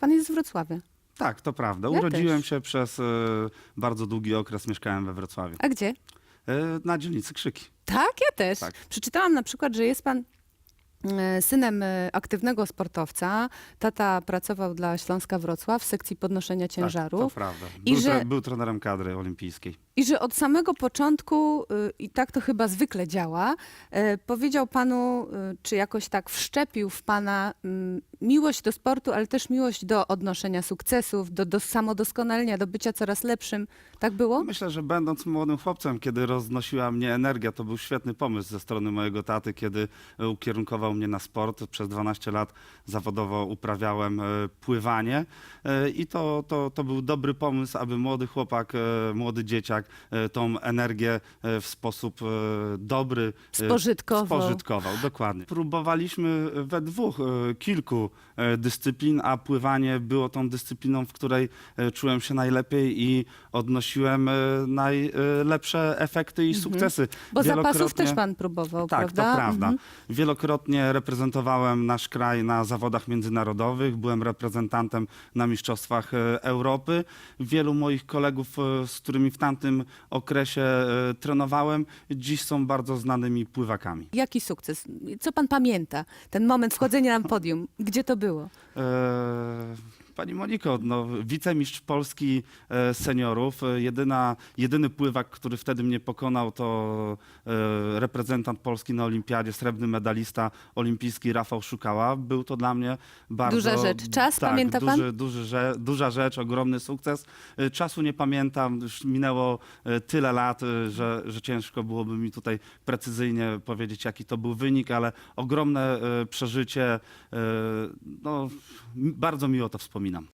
Pan jest z Wrocławia. Tak, to prawda. Ja Urodziłem też. się przez e, bardzo długi okres, mieszkałem we Wrocławiu. A gdzie? E, na dzielnicy Krzyki. Tak, ja też. Tak. Przeczytałam na przykład, że jest pan synem e, aktywnego sportowca. Tata pracował dla Śląska Wrocław w sekcji podnoszenia Tak, to ciężarów. prawda. I Był, że- tre- był trenerem kadry olimpijskiej. I że od samego początku, y, i tak to chyba zwykle działa, y, powiedział panu, y, czy jakoś tak wszczepił w pana mm, miłość do sportu, ale też miłość do odnoszenia sukcesów, do, do samodoskonalenia, do bycia coraz lepszym. Tak było? Myślę, że będąc młodym chłopcem, kiedy roznosiła mnie energia, to był świetny pomysł ze strony mojego taty, kiedy e, ukierunkował mnie na sport. Przez 12 lat zawodowo uprawiałem e, pływanie e, i to, to, to był dobry pomysł, aby młody chłopak, e, młody dzieciak tą energię w sposób dobry Spożytkował. Spożytkował, dokładnie. Próbowaliśmy we dwóch kilku dyscyplin, a pływanie było tą dyscypliną, w której czułem się najlepiej i odnosiłem najlepsze efekty i sukcesy. Bo zapasów Wielokrotnie- też pan próbował, tak, prawda? to prawda. Mhm. Wielokrotnie reprezentowałem nasz kraj na zawodach międzynarodowych, byłem reprezentantem na Mistrzostwach e, Europy. Wielu moich kolegów, e, z którymi w tamtym okresie e, trenowałem, dziś są bardzo znanymi pływakami. Jaki sukces? Co pan pamięta? Ten moment wchodzenia na podium. Gdzie to było? E, Pani Moniko, no, wicemistrz Polski e, seniorów, e, jedyna, jedyny pływak, który wtedy mnie pokonał, to e, reprezentant Polski na Olimpiadzie, srebrny medalista olimpijski Rafał Szukała. Był to dla mnie bardzo... Duża rzecz. Czas, tak, pamięta pan? duży, Duży, że, duża rzecz, ogromny sukces. E, Czasu nie pamiętam, już minęło e, tyle lat, e, że, że ciężko byłoby mi tutaj precyzyjnie powiedzieć, jaki to był wynik, ale ogromne e, przeżycie. e, No, m- bardzo miło to Przypominam.